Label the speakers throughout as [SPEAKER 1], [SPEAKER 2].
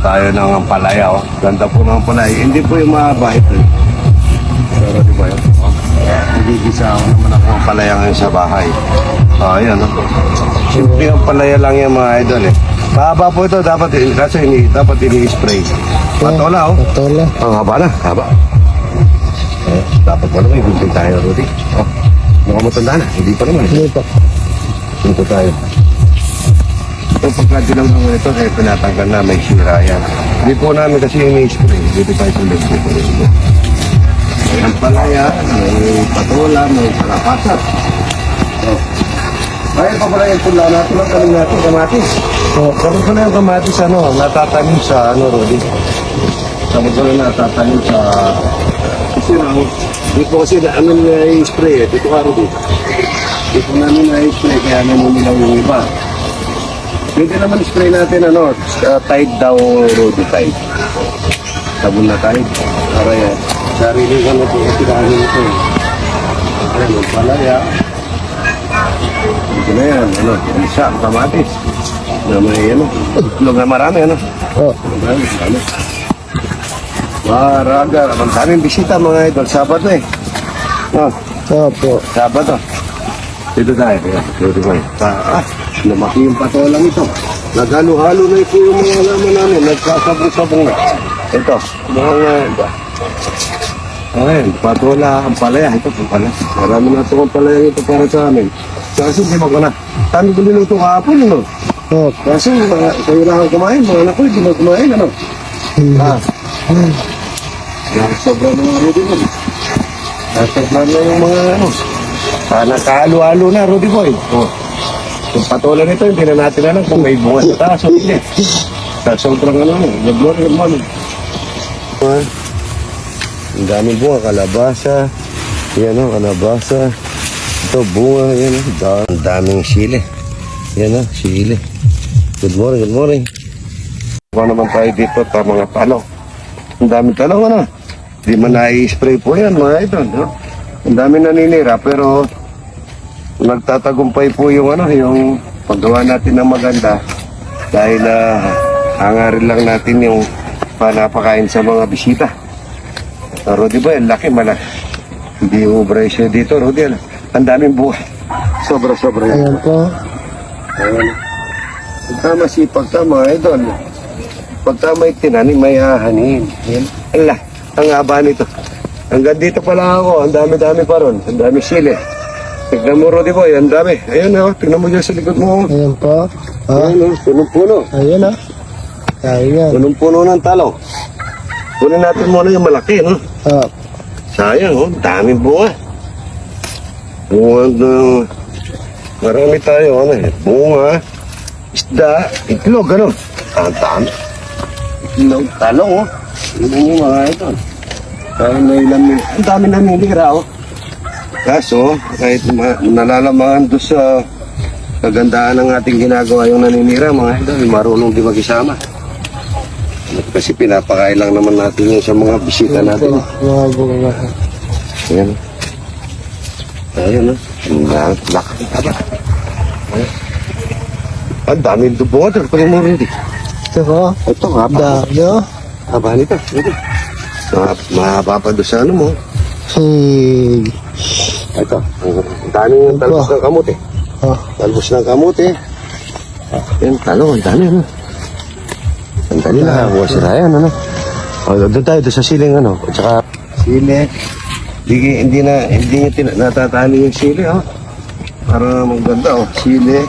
[SPEAKER 1] tayo ng palaya. Oh. Ganda po ng palaya. Hindi po yung mahaba ito. eh. Pero di ba yun? Oh. Hindi gisa ako naman ako ng palaya ngayon sa bahay. Oh, ayan. Oh. Simple ang palaya lang yung mga idol eh. Mahaba po ito. Dapat, kasi ini, dapat ini-spray. Patola oh.
[SPEAKER 2] Patola.
[SPEAKER 1] Ang haba na. Haba. Eh, dapat pa naman. Ibigay tayo, Rudy. Oh. Mukhang matanda na. Hindi pa naman. eh.
[SPEAKER 2] Hindi pa.
[SPEAKER 1] Dito tayo. Yung pagkadilaw naman ito, kaya pinatanggal na may sira yan. Hindi po namin kasi ini-spray. Dito tayo sa dito. dito. May ampalaya, may patola, may kalapasat. Oh. Ay, pa pala yung pula natin, ang kaling natin, kamatis. Oh, kapag pala yung kamatis, ano, natatanim sa, ano, Rudy? Kapag pala natatanim sa, kasi na, hindi po kasi na, ano na i-spray eh, dito ka, Rudy. Dito namin na-spray, kaya namumilaw yung iba. Pwede naman spray natin ano, uh, Tide daw, Rudy Tide. Sabon na Tide. Para yan. Sarili ko na po, tirahan ito. Ayan, ang palaya. Ito na yan, ano, isa, kamatis. Na may, ano, itlog na marami, ano.
[SPEAKER 2] Oh.
[SPEAKER 1] Marami, marami. Maraga, ang daming bisita mga idol, Sabado eh. Oh,
[SPEAKER 2] Opo.
[SPEAKER 1] Sabado. Dito tayo. Kaya, dito tayo. Ah, lumaki yung patolang ito. Naghalo-halo na ito yung mga alaman namin. Nagkasabong-sabong na. Ito, mga ito. Ayan, patola, ang palaya. Ito, ang palaya. Marami na ito ang palaya ito para sa amin. Kasi hindi mo ko na. Tami ko niluto kahapon, ano?
[SPEAKER 2] Oh.
[SPEAKER 1] Kasi mga kayo lang ang kumain, mga anak ko, hindi mo kumain, ano? Ah. Yan, sobrang mga Rudy Boy. Sobrang na yung mga ano. Ah, nakahalo-halo na, Rudy Boy. Oh. Yung patola nito, hindi na natin alam kung may bunga sa taas o hindi. Sa sobrang ano, good morning, good morning. Ah, Ang daming bunga, kalabasa. Yan o, kalabasa. Ito, bunga, yan o. Da- Ang daming sili. Yan o, sili. Good morning, good morning. Kung naman tayo dito sa mga talong. Ang daming talong ano. Di man na-spray po yan mga idol. No? Ang daming naninira pero nagtatagumpay po yung ano, yung paggawa natin ng maganda dahil uh, hangarin lang natin yung panapakain sa mga bisita. Pero di ba, ang laki malaki. Hindi ubra siya dito, Rudy. ano? Ang daming buhay. Sobra-sobra yan.
[SPEAKER 2] Ayan po.
[SPEAKER 1] Ayan. Pagka masipag ka mga idol, pagka may tinanim, may hahanin. Yan. Ala, ang haba nito. Hanggang dito pala ako, ang dami-dami pa ron. Ang dami sili. Tignan mo, Rudy Boy, ang dami. Ayan o, tignan mo dyan sa likod mo.
[SPEAKER 2] Ayan po. Oh.
[SPEAKER 1] Ayan o, punong-puno.
[SPEAKER 2] Ayan ah. Ayan.
[SPEAKER 1] Punong-puno ng talong. Kunin natin muna yung malaki, no?
[SPEAKER 2] Oh.
[SPEAKER 1] Sayang, oh, daming bunga. Bunga na... Marami tayo, ano eh. Bunga, isda, itlog, ano? Ang dami. Itlog, talong, oh. Yun yung mga ito. Dahil may lamin. Ang dami na nilira, oh. Kaso, kahit ma- nalalamangan doon sa kagandahan ng ating ginagawa yung naninira, mga ito, marunong di mag-isama. Kasi pinapakain lang naman natin yun sa mga bisita natin.
[SPEAKER 2] Mga bunga.
[SPEAKER 1] Ayan. Ayan, no? Ang laki. Ang daming dubo. Ito, pag mo rin.
[SPEAKER 2] Ito po.
[SPEAKER 1] Ito, haba.
[SPEAKER 2] Dami oh.
[SPEAKER 1] Haba nito. Ito. Ma- Mahaba pa doon sa ano mo.
[SPEAKER 2] Hey.
[SPEAKER 1] Ito. Ang daming talbos ng kamuti.
[SPEAKER 2] Oh.
[SPEAKER 1] Talbos ng kamuti. Ayan, talong. Ang dami, ano? Ang dali na. Huwag sila yan, ano? O, doon tayo, doon sa siling, ano? At saka, sili. Hindi, hindi na, hindi niya tina- natatali yung sili, oh. Para maganda, oh. Sili.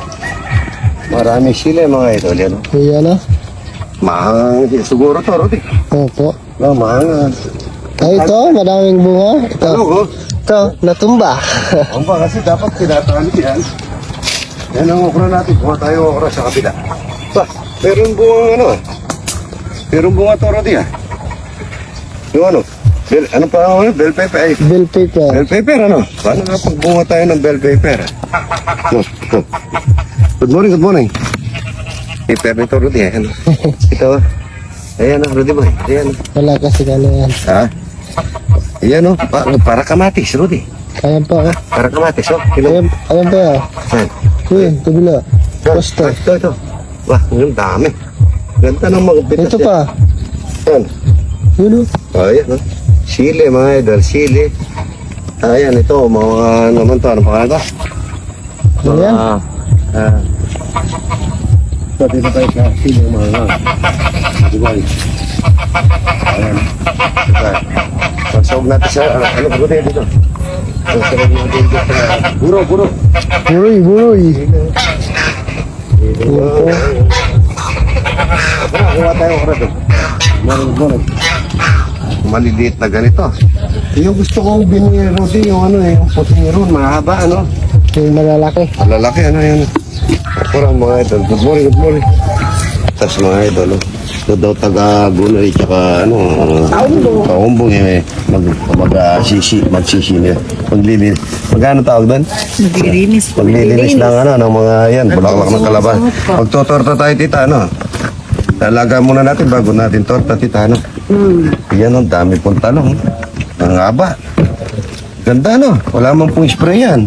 [SPEAKER 1] Marami sili, mga idol, yan, oh.
[SPEAKER 2] Ayan ah.
[SPEAKER 1] Mahang, siguro to, Rodi.
[SPEAKER 2] Opo.
[SPEAKER 1] No, mahang.
[SPEAKER 2] Ay, ito. Maraming bunga. Ito.
[SPEAKER 1] Talong, oh.
[SPEAKER 2] Ito. Natumba.
[SPEAKER 1] Ang ba, kasi dapat tinatali yan. Yan ang okra natin. Kuha tayo okra sa kabila. Pa, meron bunga ano ah. Meron bunga to, Rodi, ah. Yung ano? Bell, ano pa ako? Bell pepper. Ay,
[SPEAKER 2] Bill paper.
[SPEAKER 1] bell pepper, ano? Paano nga pagbunga tayo ng bell pepper? No, no. Good morning, good morning. Pepper nito, Rodi, ah. Ano? Ito, ayan, oh, Rodi boy. Ayan, oh.
[SPEAKER 2] Wala kasi ano yan.
[SPEAKER 1] Ha? Ayan, oh. Pa, para kamatis, Rodi.
[SPEAKER 2] Ayan po. ah.
[SPEAKER 1] Para kamatis, oh. Kilo.
[SPEAKER 2] Ayan, ayan po ah.
[SPEAKER 1] Saan?
[SPEAKER 2] Uy, kabila.
[SPEAKER 1] Ah,
[SPEAKER 2] Posto.
[SPEAKER 1] Ito, ito. Wah, ang dami. Ganda ng mga pitas
[SPEAKER 2] Ito pa.
[SPEAKER 1] Yan.
[SPEAKER 2] Yun o.
[SPEAKER 1] Oh, ayan, no? Sili, mga idol, sili. Ayan, ito, mga naman to, ano pangalan to?
[SPEAKER 2] Ano yan?
[SPEAKER 1] Ah, ah. Ito, dito tayo sa sili, mga Diba? Ayan. Diba? Pagsawag natin sa, ano, ano ba tayo dito? Pagsawag natin dito sa, buro, buro.
[SPEAKER 2] Buroy, buroy.
[SPEAKER 1] Diba? Tara, kuha tayo oras doon. Morning, morning. Maliliit na ganito. Yung gusto kong binili Rudy, yung ano eh, yung puting ron, mahaba, ano?
[SPEAKER 2] Yung malalaki.
[SPEAKER 1] Malalaki, ano yun? Kurang mga idol. Good morning, good morning. Tapos mga idol, oh. Ito daw taga Gunay, tsaka ano, Kaumbong. Kaumbong eh, mag, mag, uh, sisi, magsisi niya. Maglilinis. Magkano tawag doon?
[SPEAKER 3] Maglilinis.
[SPEAKER 1] Maglilinis ng ano, ng mga yan, bulaklak ng kalaban. Magtotorta tayo, tita, ano? Talaga muna natin bago natin torta, tita, ano? Yan, ang dami pong talong. Ang haba. Ganda, no? Wala man pong spray yan.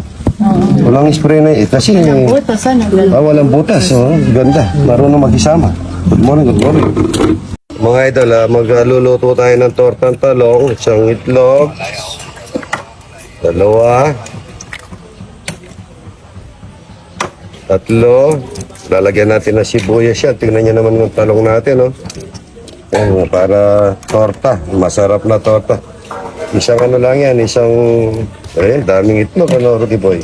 [SPEAKER 1] Walang spray na eh. Kasi,
[SPEAKER 3] Butas, ano?
[SPEAKER 1] ah, walang butas, oh. Ganda. Marunong mag-isama. Good morning, good morning. Mga idol, ah, magluluto tayo ng tortang talong, isang itlog, dalawa, tatlo, lalagyan natin ng sibuyas yan. Tingnan niyo naman yung talong natin, oh. Ayan, para torta, masarap na torta. Isang ano lang yan, isang, ayun, daming itlog, ano, Rudy Boy.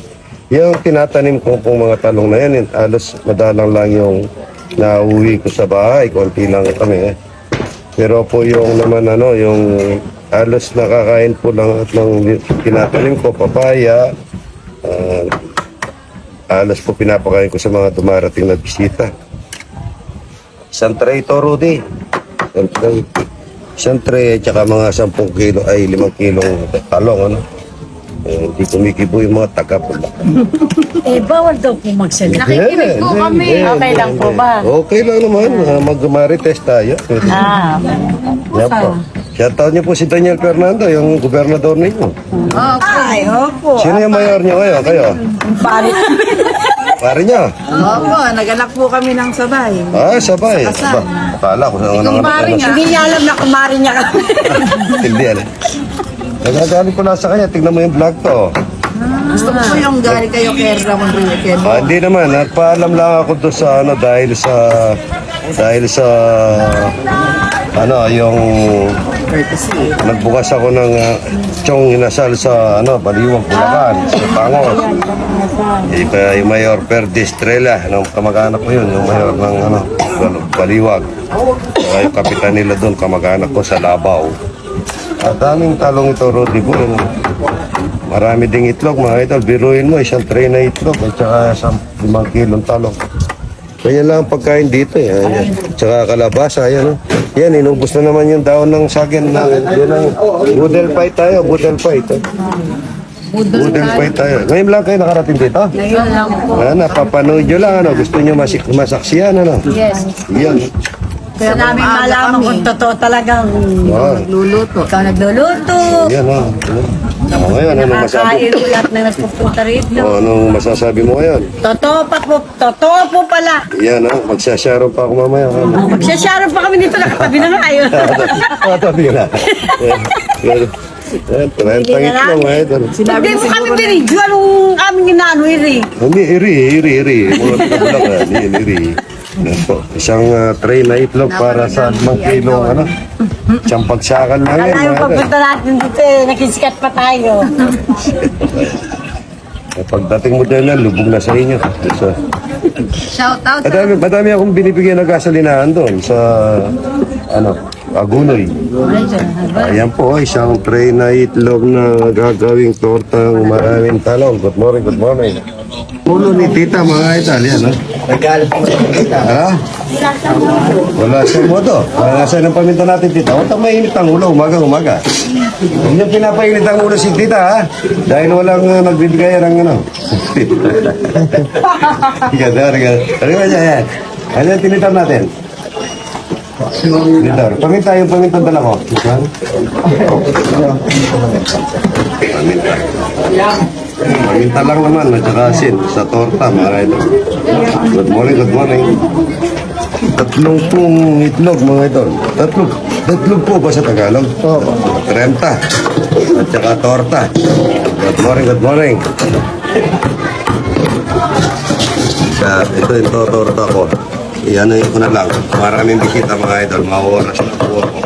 [SPEAKER 1] Yung tinatanim ko pong mga talong na yan, yun, alos madalang lang yung nauwi ko sa bahay, konti lang kami eh. Pero po yung naman ano, yung alos nakakain po lang at ng tinatanim ko, papaya, ah, alas po pinapakain ko sa mga dumarating na bisita. Isang tray ito, Rudy. Isang tray. Isang tray at saka mga 10 kilo, ay 5 kilong talong, ano. Eh, hindi kumikibo yung mga taga-pula.
[SPEAKER 3] Eh, bawal daw po magsalita.
[SPEAKER 1] Nakikinig po kami.
[SPEAKER 3] Okay lang po ba?
[SPEAKER 1] Okay lang naman. Uh, Mag-marites tayo.
[SPEAKER 3] Ah,
[SPEAKER 1] Yan po. Shoutout niyo po si Daniel Fernando, yung gobernador ninyo.
[SPEAKER 3] ay, opo.
[SPEAKER 1] Sino yung mayor niyo ngayon? Kayo?
[SPEAKER 3] Pare.
[SPEAKER 1] Pare niyo?
[SPEAKER 4] Opo, naganak po kami ng sabay.
[SPEAKER 1] Ah, sabay. Ba, akala ko sa mga
[SPEAKER 4] Kumpare niya.
[SPEAKER 3] Hindi niya alam na kumari niya ka.
[SPEAKER 1] Hindi alam. Nagagaling ko na sa kanya. Tignan mo yung vlog to.
[SPEAKER 4] Gusto ko po yung galing kayo kay Ramon Riquel.
[SPEAKER 1] Ah, hindi naman. Nagpaalam lang ako doon sa ano dahil sa dahil sa ano yung
[SPEAKER 4] Courtesy.
[SPEAKER 1] nagbukas ako ng uh, chong inasal sa ano Baliwag Bulacan sa Pangos. Eh, kaya yung Mayor Perdi Estrella, ng kamag-anak ko yun, yung Mayor ng ano, Bal- Baliwag. Kaya yung kapitan nila doon, kamag-anak ko sa Labaw. At daming talong ito, po. Ano. Marami ding itlog, mga idol. Biruin mo, isang tray na itlog at saka isang limang kilong talong. Kaya lang ang pagkain dito eh. Ayan. Tsaka kalabasa, ayan. Oh. Yan, inubos na naman yung daon ng sagin na. Yan ang budel pie tayo, budel pie. Ito. Budel pie tayo. Ngayon lang kayo nakarating dito?
[SPEAKER 3] Ngayon lang po.
[SPEAKER 1] Ah, napapanood nyo lang, ano? Gusto nyo masik masaksiyan, ano?
[SPEAKER 3] Yes.
[SPEAKER 1] Yan.
[SPEAKER 3] Kaya namin malaman kung totoo talagang
[SPEAKER 1] Wow.
[SPEAKER 4] Luluto.
[SPEAKER 3] ikaw nagluluto.
[SPEAKER 1] Yan, oh. Oh, ngayon, anong masabi?
[SPEAKER 3] Nakakain mo lahat na nagpupunta rito.
[SPEAKER 1] Oh, anong masasabi mo ngayon?
[SPEAKER 3] Totoo pa po, totoo po pala.
[SPEAKER 1] Yan, oh. Magsasharon pa ako mamaya. Ano?
[SPEAKER 3] Magsasyaron pa kami dito, nakatabi na nga yun.
[SPEAKER 1] Ah, tabi na. Yan. Yan. Yan, Trentang itlog, mga idol.
[SPEAKER 4] Sinabi
[SPEAKER 3] Hindi mo kami
[SPEAKER 4] na,
[SPEAKER 3] binidyo, anong aming inaano iri.
[SPEAKER 1] Hindi, iri, iri, iri. Mga pinabulakan, yan, iri. Po. Isang ah, tray na itlog para sa 5 kilo, ano? Isang pagsakan lang yan, mga idol.
[SPEAKER 3] pagpunta natin dito eh, nakisikat pa tayo.
[SPEAKER 1] Eh, Pagdating mo dyan lang, lubog na sa inyo. So,
[SPEAKER 4] shout out.
[SPEAKER 1] madami, madami akong binibigyan ng gasolinahan doon sa, ano, Agunoy. Ayan po, isang tray na itlog na gagawing tortang maraming talong. Good morning, good morning. Ulo ni tita, mga Italian, ha?
[SPEAKER 2] Nagalit mo sa kita.
[SPEAKER 1] Ha? Wala sa moto. Wala sa ng paminta natin, tita. Huwag kang mainit ang ulo, umaga, umaga. Huwag niyo pinapainit ang ulo si tita, ha? Dahil walang uh, nagbibigay ng ano. Ganda, ganda. Ano ba niya yan? Ano yung tinitam natin? Tinitam. Paminta yung paminta dala ko. Paminta. Paminta lang naman, at saka asin sa torta, mga idol. Good morning, good morning. Tatlong pong itlog mga ito. Tatlog. Tatlog po ba sa Tagalog?
[SPEAKER 2] Oo.
[SPEAKER 1] Trenta. At saka torta. Good morning, good morning. At ito yung to- torta ko. Iyan ko na lang. Maraming bisita mga idol. Maoras na po ako.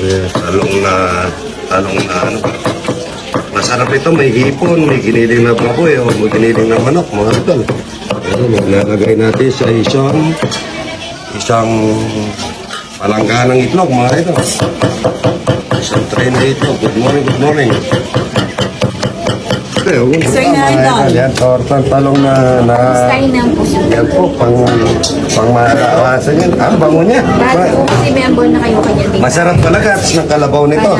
[SPEAKER 1] Yeah, talong na, talong na ano. Masarap ito, may hipon, may giniling na baboy, o may giniling na manok, mga idol. Ito, maglalagay natin sa isang, isang palangganang itlog, mga idol. Isang tray na itlog. Good morning, good morning. Ito, yung
[SPEAKER 4] Sir Nardon.
[SPEAKER 1] Yan, tortang talong na, na
[SPEAKER 5] Kain ng puso.
[SPEAKER 1] yan po, pang, pang malakasan yan. Ang bango niya.
[SPEAKER 5] Bago kasi member na kayo kanya dito.
[SPEAKER 1] Masarap talaga at ng kalabaw nito.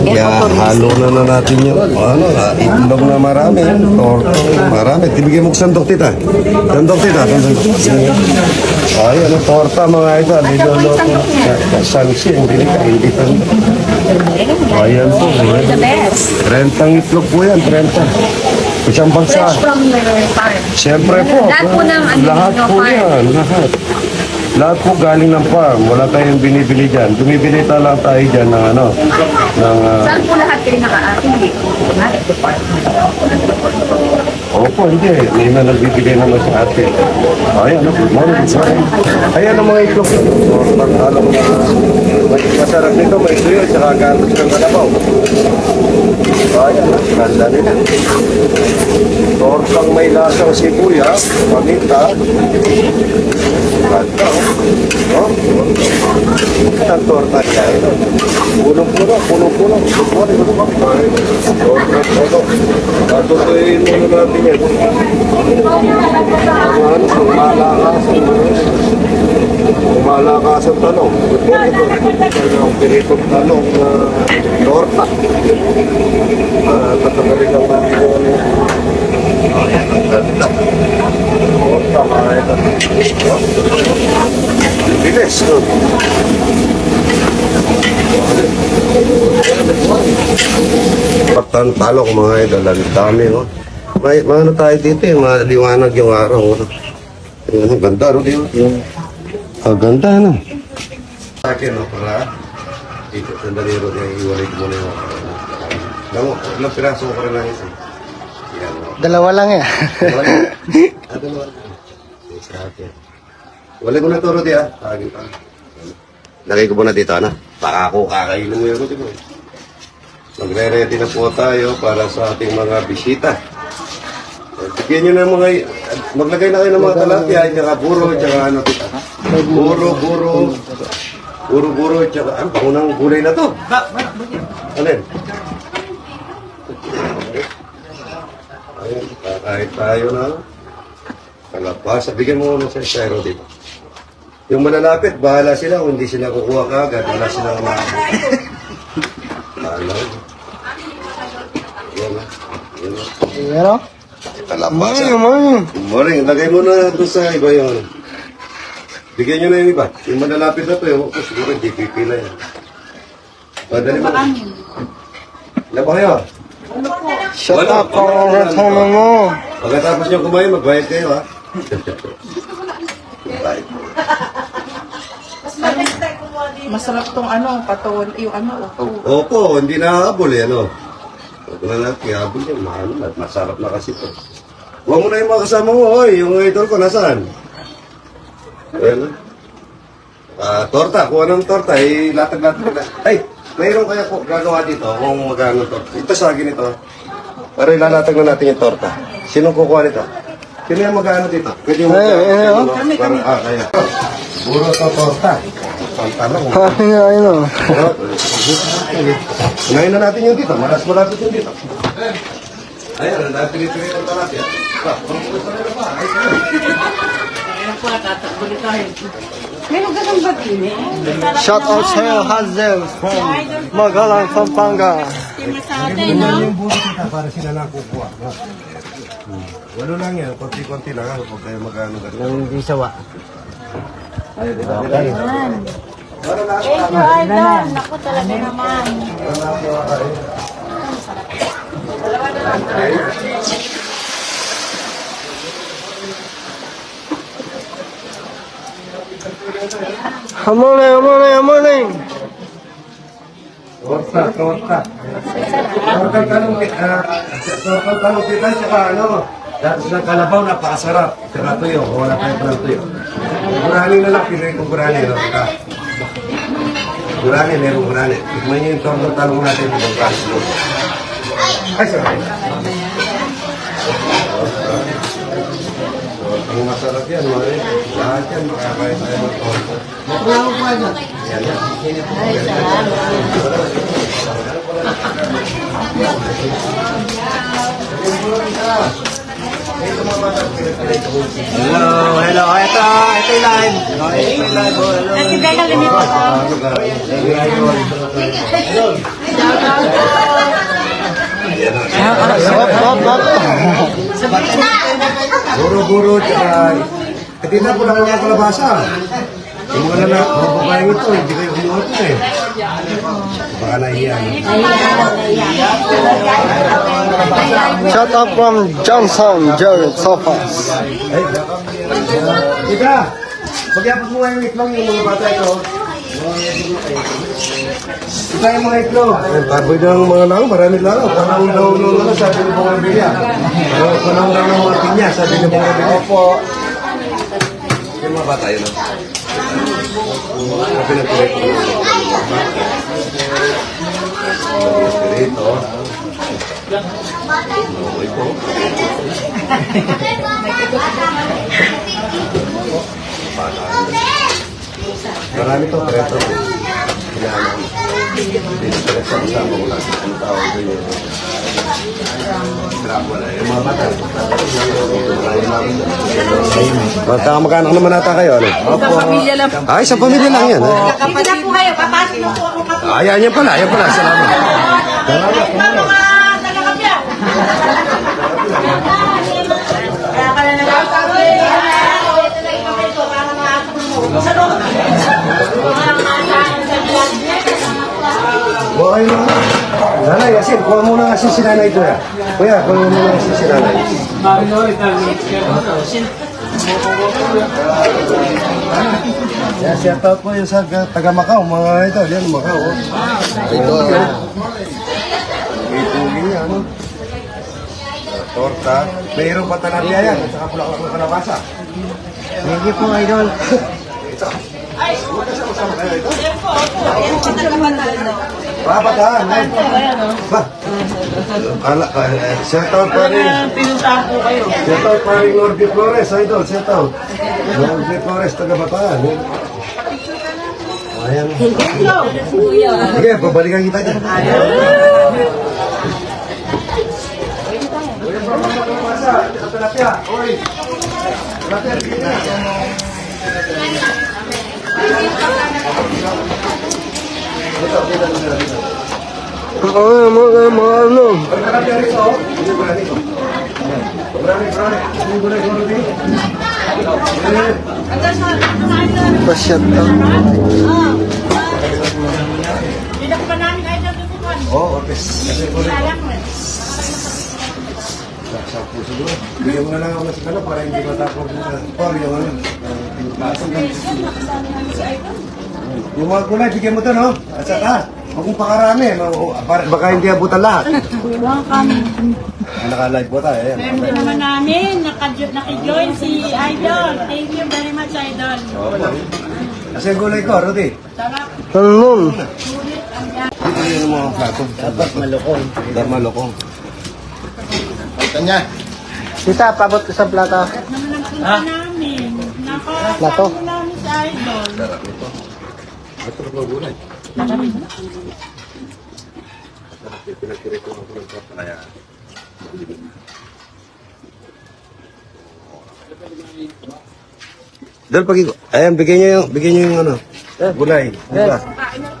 [SPEAKER 1] Kaya halo na na natin yung ano, ah, itlog na marami. Torto, marami. Tibigyan mo ko sandok tita. Sandok tita. Sandok. Ay, ano, torta mga ito. Niloloto. Sansi, ka, hindi ka. Ayan po.
[SPEAKER 5] The best.
[SPEAKER 1] Rentang itlog po yan, renta. Isang bansa.
[SPEAKER 5] Fresh from your farm.
[SPEAKER 1] Siyempre po.
[SPEAKER 5] Lahat po ng ano,
[SPEAKER 1] Lahat
[SPEAKER 5] no
[SPEAKER 1] po
[SPEAKER 5] farm.
[SPEAKER 1] yan, lahat. Lahat po galing ng farm. Wala tayong binibili dyan. Bumibili ta lang tayo dyan ng ano, ng... ah,
[SPEAKER 5] Saan po lahat kayo naka-ating dito? At the farm.
[SPEAKER 1] opo, hindi. May na nagbibigay naman sa atin. Ay, ano, morning. morning. Ayan ang mga itlog. Alam na, may masarap nito, may suyo, tsaka gatos ng kalabaw. Ayan, ganda nila. Tortang may lasang sibuyas, paminta, Ganda, oh. Oh, Ang torta niya. Punong-puno. Good morning, good morning. Torta-puno. Tatutuyin muna natin yan. Ang ano, kumalakasan. Kumalakasan talong. Morning, good morning. Ang piritong talong na torta. Ah, Tatagaling ang ano. Ang ganda. Torta, mga ito. Bilis? Patan talo ko mga idol, ang dami, no? May, mga ano tayo dito, eh, maliwanag yung araw, no? Yung ganda, no? Di ba? Yung, ah, ganda, no? Sa akin, no? Para, dito, sandali ro, yung iwalay ko muna yung araw. Damo, ilang piraso ko rin lang ito. Yan, no?
[SPEAKER 2] Dalawa lang eh.
[SPEAKER 1] Wala. Ah, dalawa. Sa akin. Wala ko na turo di ah. Tagin pa. Lagay ko muna dito, ano? Baka ako kakainin mo yun. Diba? Magre-ready na po tayo para sa ating mga bisita. Bigyan nyo na mga... Maglagay na kayo ng mga talapia, tsaka puro, tsaka ano tita. Puro, puro, tsaka... Ang pangunang gulay na to. Alin? Ayun, kakain tayo na. Kalabasa. Bigyan mo muna sa styro dito. Yung malalapit, bahala sila kung hindi sila kukuha kagad. Wala silang maabot. Bahala. Yan na. Yan na. Kalabasa.
[SPEAKER 2] Naman?
[SPEAKER 1] Good morning. Lagay mo na doon sa iba ano. Bigyan nyo na yung iba. Yung malalapit na to, yung ko siguro hindi pipila yan. Madali mo. Ilan ba kayo?
[SPEAKER 2] Shut
[SPEAKER 1] Wala.
[SPEAKER 2] up ang retorno mo.
[SPEAKER 1] Pagkatapos nyo kumain, magbayad kayo ha.
[SPEAKER 4] Masarap tong ano, patol, yung ano, oh.
[SPEAKER 1] Opo, hindi nakakabol eh, ano. Huwag na natin habol yan, mahalo na, masarap na kasi to. Huwag mo na yung mga kasama mo, oy, yung idol ko, nasaan? Ayan. Ah, torta, kuha ng torta, eh, latag-latag na. Ay, mayroon kaya po gagawa dito kung magano to. Ito sa akin ito. Para ilalatag na natin yung torta. Sinong kukuha nito? Sino yung mag-ano dito? Pwede mo
[SPEAKER 2] Ay, ay, ay, oh.
[SPEAKER 1] Kami, kami. Ah, kaya. Puro to torta. Pantalong.
[SPEAKER 2] Ayun o, ayun o.
[SPEAKER 1] Ngayon na natin yung dito. Malas malapit yung dito. Ayan, ang ng talapia. Pa, kung gusto nila pa, ayos na.
[SPEAKER 2] Shout out sa'yo, Hazel from Magalang, Pampanga.
[SPEAKER 1] yung buto kita para sila lang kukuha. no? Walo lang yan, konti-konti lang. ha, Huwag kayo mag-ano ganun.
[SPEAKER 2] Hindi sawa.
[SPEAKER 5] Thank you, Idol. Naku talaga naman.
[SPEAKER 2] Hamone, hamone, hamone.
[SPEAKER 1] Torta, torta. Torta talong kita. Torta talong kita, tsaka ano, datos ng kalabaw, napakasarap. Tsaka tuyo, wala tayo pa ng tuyo. Gurani na lang, pinoy kong gurani. No? Gurani, meron gurani. Tikman niyo yung torta talong natin. Ay, sorry. Ang masarap yan, Mare. Lahat yan, makakain tayo ng torta. Yan yan.
[SPEAKER 2] Hello, hello. Ito, ito yung live. Oh, ito yung live. Oh, hello.
[SPEAKER 3] Nagkikaya ganito pa.
[SPEAKER 2] Hop, hop, hop.
[SPEAKER 1] Guro-guro, tsaka... Hindi na po lang mga kalabasa. Yung mga na mga babaeng ito, hindi kayo kumuha ito eh. Baka nahiya. no?
[SPEAKER 2] Shout out from Johnson, Jared Sofas.
[SPEAKER 1] Ika, pagyapos mo nga yung itlog yung mga bata ito. Ika yung mga itlog. Ay, taboy ng mga lang, marami lang. Panahon daw nung ano, sabi ng mga bilya. Panahon daw ng mga pinya, sabi ng mga bilya. Opo. Bata yun. ah. Sabi ng pirito. Pirito. Okay po. Marami to, preto. Kailangan. Dito sa nagsama ko lang. Ang tawag ko yun. Bata. Magkakamag-anak naman nata kayo, ano?
[SPEAKER 4] Sa pamilya lang.
[SPEAKER 1] Ay, sa pamilya lang yan. Eh.
[SPEAKER 3] Kapatid na po kayo, papasok na po ako kapatid.
[SPEAKER 1] Ay, yan pala, yan pala. Salamat.
[SPEAKER 3] mga taga-kapya.
[SPEAKER 1] Asin, kuha mo na asin si nanay ito. ya. Kuya, kuha mo na asin si nanay. Yan, shout out po yung sa taga Macau, mga ito, yan, Macau. oh. Ito, may tugin ano? Torta. Mayroon pa talapia yan, at saka pula ng kalabasa.
[SPEAKER 2] Thank you po, idol.
[SPEAKER 1] Papataan, eh. Ba? Ala, eh, shout out pa rin.
[SPEAKER 3] Pinuntahan po kayo.
[SPEAKER 1] Shout out pa rin Lord Flores, idol, shout out. Lord Flores, taga Bataan. Ayan. Sige, babalikan kita dyan.
[SPEAKER 2] Ano, mga, mga ano. Pasyat to.
[SPEAKER 1] Oo, okay. Kasi ko rin. Sa puso doon. Bigyan mo na lang ako ng sikalo para hindi matapos sa par yung ano. Yung mga kulay, bigyan mo to, no? At saka, huwag mong pakarami. Para- Baka hindi abutan lahat. Ah, Naka-live po tayo. Ayan.
[SPEAKER 3] Member naman namin, naka- naki-join si Idol. Thank you very much, Idol.
[SPEAKER 1] Opo. Kasi ang gulay ko, Rudy.
[SPEAKER 2] Tanong.
[SPEAKER 1] Dito yun ang mga plato. Dapat malokong. Dapat malokong. Kanya.
[SPEAKER 2] Tita, pabot ko sa plato.
[SPEAKER 3] Naman ang punta namin.
[SPEAKER 2] Plato?
[SPEAKER 3] Nakasama namin si Idol.
[SPEAKER 1] Sarap ito. Ito ang gulay. Sarap yung pinagkirito ko ng. Kaya, Dal pag ayan bigyan niyo yung bigyan niyo yung ano. Gulay. Buga.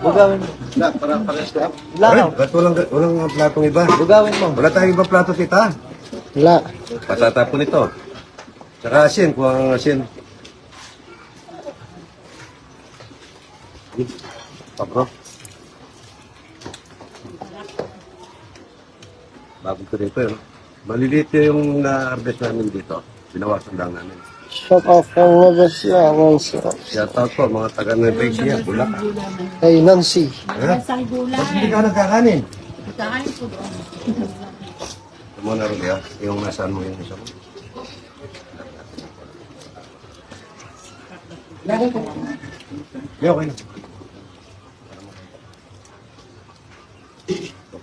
[SPEAKER 2] Bugawin mo.
[SPEAKER 1] Wala para pares ka.
[SPEAKER 2] Wala.
[SPEAKER 1] Ba't walang walang platong iba?
[SPEAKER 2] Bugawin mo.
[SPEAKER 1] Wala tayong ibang plato tita.
[SPEAKER 2] Wala.
[SPEAKER 1] Patatapon ito. Tsaka asin, kuha ang asin. Pabro. Bagong ko rito yun. Maliliit yung na-harvest namin dito. Binawasan lang namin.
[SPEAKER 6] Shout out kang Nagasya, Nancy.
[SPEAKER 1] Shout out po mga taga Nueva Ecija, Bulak.
[SPEAKER 6] Kay Nancy.
[SPEAKER 1] Ha?
[SPEAKER 3] Sa gulay.
[SPEAKER 1] Ba't hindi ka nagkakanin?
[SPEAKER 3] Kain po doon.
[SPEAKER 1] Ito mo na rin ah, yung nasaan mo yung isa mo. Hindi, okay na.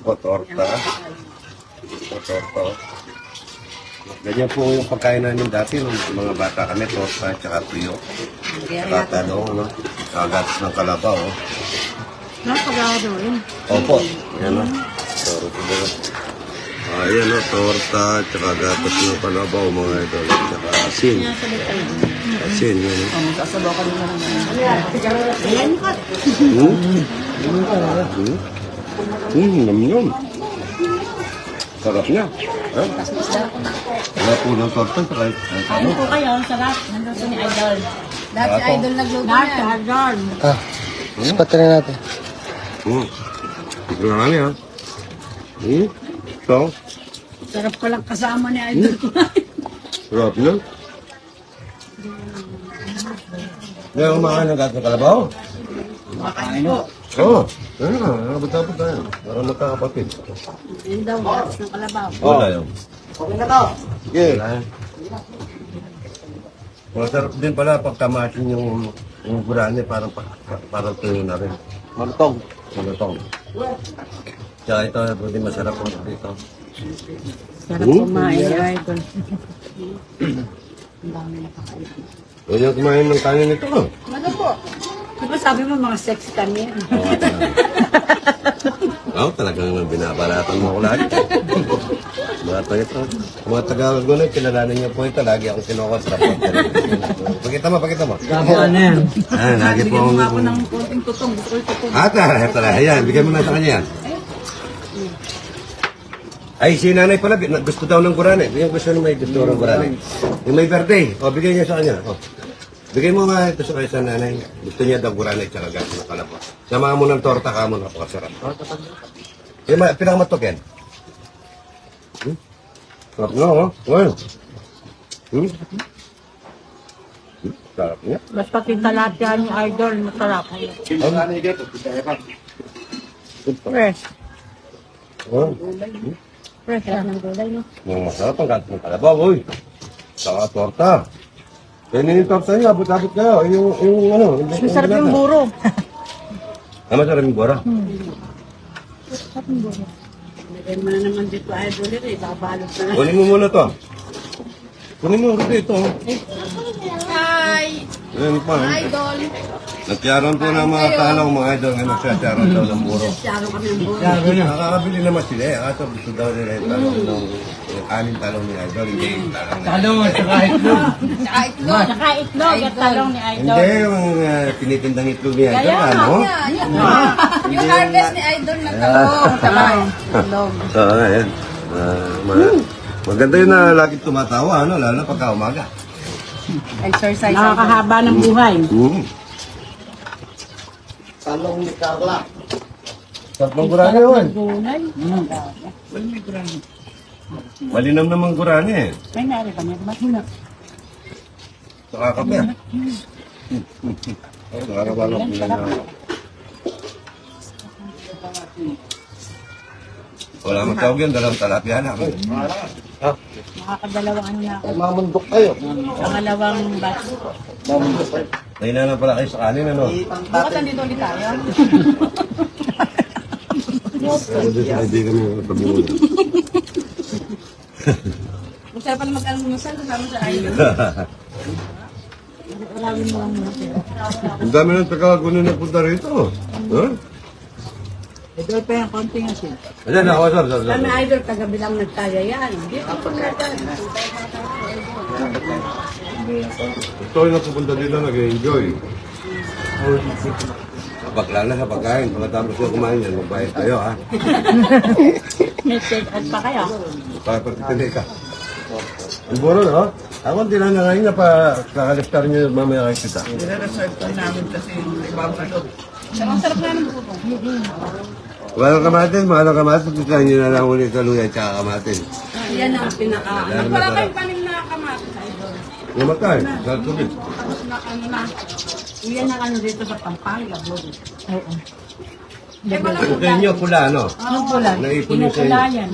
[SPEAKER 1] Ito po, torta. Ito, torta. Ganyan po yung pagkain namin dati nung mga bata kami, torta at saka tuyo. Saka talong, no? Kagat ng kalabaw, oh.
[SPEAKER 3] Napagado rin.
[SPEAKER 1] Opo. Yan o. Torta ba? Ah, yan o. Torta, tsaka gatas ng kalabaw, mga idol. Tsaka asin. Asin, yan o.
[SPEAKER 4] Sasabaw ka nila naman.
[SPEAKER 3] Ayan ko.
[SPEAKER 1] Hmm? Hmm? Hmm, yum yum. Sarap niya. Ha? Wala po ng torta, tsaka
[SPEAKER 3] Kain po kayo. Sarap. Nandito ni Idol.
[SPEAKER 4] Dati idol nagluto
[SPEAKER 3] Lahat,
[SPEAKER 4] yan.
[SPEAKER 3] Idol.
[SPEAKER 6] Ah, spot na natin.
[SPEAKER 1] Hmm. Tignan nga niya. Hmm? So,
[SPEAKER 3] Sarap palang kasama ni Idol ko.
[SPEAKER 1] sarap niya. Ngayon kumakain ng gatas ng kalabaw?
[SPEAKER 3] Makain po.
[SPEAKER 1] Oo. Oh, ayun na. Nakabot-abot tayo. Para magkakapatid.
[SPEAKER 3] Yun daw. Gatas ng kalabaw.
[SPEAKER 1] Wala yun.
[SPEAKER 4] Okay na to.
[SPEAKER 1] Sige. Masarap din pala pag tamasin yung yung gurane parang pa- pa- parang tuyo na rin.
[SPEAKER 6] Malutong.
[SPEAKER 1] Malutong. Kaya ito, hindi masarap po dito.
[SPEAKER 3] Sarap
[SPEAKER 1] Hmm?
[SPEAKER 3] kumain ni Idol.
[SPEAKER 1] Huwag yung kumain ng kanin nito. oh.
[SPEAKER 3] Ano po? Di ba sabi mo mga sexy kami?
[SPEAKER 1] Oo, oh, talagang binabalatan mo ako lagi. Bata ito. Mga Tagalog ko na, kilalanin niyo po ito. Lagi akong kinukontra po. Pakita mo, pakita mo.
[SPEAKER 6] Gabo na yan.
[SPEAKER 1] Ah, lagi po akong...
[SPEAKER 4] Ako ng konting tutong. Gusto ko tutong.
[SPEAKER 1] Ata, ito na. Ayan, bigyan mo na sa kanya yan. Ay, si nanay pala, gusto daw ng gurane. Yung gusto ng may gusto ng gurane. Yung may birthday, o, bigyan niya sa kanya. O. Bigyan mo nga ito sa kayo sa nanay. Gusto niya daw gurane at saka gas na kalapa. Samahan mo ng torta ka mo, napakasarap. Yung ma- pinakamatok yan. Hmm? Sarap nga, oh. Ngayon. Hmm? Hmm? Sarap niya.
[SPEAKER 3] Basta tintalapia ni Idol, masarap. Fresh.
[SPEAKER 1] Oh.
[SPEAKER 3] Fresh lang ng gulay, no?
[SPEAKER 1] Yung masarap ang gato ng kalabaw, uy. Saka torta. Kaya yung torta niya, abot-abot kayo. Yung, yung ano. Yung,
[SPEAKER 3] Masarap yung buro.
[SPEAKER 1] Ah, masarap yung bura.
[SPEAKER 3] Lagay mo na naman dito, Idol, eh. Babalot na.
[SPEAKER 1] Kunin mo muna to. Kunin mo ulit ito.
[SPEAKER 4] Hi!
[SPEAKER 1] Ayan pa. eh.
[SPEAKER 4] Idol!
[SPEAKER 1] Nagtiyaron po ng mga talaw, mga idol. Ngayon nagtiyaron daw ng buro.
[SPEAKER 3] Siyaro kami ng buro.
[SPEAKER 1] Nakakabili naman sila eh. Kaso gusto daw nila yung talong ng anin talong ni idol. Hindi yung talong ni
[SPEAKER 6] Ano, tsaka itlog.
[SPEAKER 4] Tsaka itlog.
[SPEAKER 3] Saka itlog at talong ni Idol.
[SPEAKER 1] Hindi yung uh, tinitindang itlog ni idol. Ano?
[SPEAKER 4] Yan, yan. Yung harvest ni Idol ng talong. Tsaka itlog.
[SPEAKER 1] So, ayan. Ah, ma- maganda yun na lagi tumatawa, ano? Lalo na pagka umaga.
[SPEAKER 4] Exercise.
[SPEAKER 3] Nakakahaba ng buhay.
[SPEAKER 1] Mm.
[SPEAKER 6] Talong ni Carla.
[SPEAKER 1] Sarap ng gurane yun.
[SPEAKER 3] Gulay.
[SPEAKER 1] Malinam naman gurane eh.
[SPEAKER 3] May nari pa niya. Mahina.
[SPEAKER 1] Saka kape. Ay, nakakabalak nila na. Wala mang tawag yun, dalawang talapia na.
[SPEAKER 3] Nakakadalawang ano na ako.
[SPEAKER 6] Mamundok kayo.
[SPEAKER 3] Pangalawang batch.
[SPEAKER 6] Mamundok kayo.
[SPEAKER 1] Naina na pala kayo sa kanin, ano?
[SPEAKER 4] Bukas nandito ulit tayo.
[SPEAKER 1] Hindi kami pag-iulan.
[SPEAKER 4] Masarap pala mag-almusal kasama sa Idol.
[SPEAKER 1] Ang dami ng tagagunin na punta rito. Ha?
[SPEAKER 3] Ito pa yung konting asin.
[SPEAKER 1] Ayan, ako, sir, sir, sir.
[SPEAKER 3] Kami Idol, kagabi lang nagtaya yan. Dito po natin.
[SPEAKER 1] Ito yung napupunta dito, nag-enjoy. Bakla na sa pagkain. Pagkatapos yung kumain yan, magbayad tayo, ha?
[SPEAKER 3] May check out pa kayo.
[SPEAKER 1] Papagtitinay ka. Ang buro, no? Ako hindi na ngayon na pa kakalistar niyo mamaya kayo kita.
[SPEAKER 4] Ang sarap nga ng buko.
[SPEAKER 1] Walang kamatis, mahal ang kamatis. Kaya niyo na lang ulit kaluya at saka kamatis.
[SPEAKER 3] Yan ang pinaka.
[SPEAKER 4] Wala
[SPEAKER 1] masarap.
[SPEAKER 4] kayong panim na kamatis, Idol.
[SPEAKER 1] Namatay. Sa tubig.
[SPEAKER 3] Iyan ang ano dito sa Pampanga, bro.
[SPEAKER 5] Oo.
[SPEAKER 1] Sa inyo pula, ano?
[SPEAKER 3] Anong pula?
[SPEAKER 1] Naipon niyo sa inyo.
[SPEAKER 3] Pinupula yan.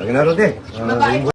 [SPEAKER 1] Ano na? Din.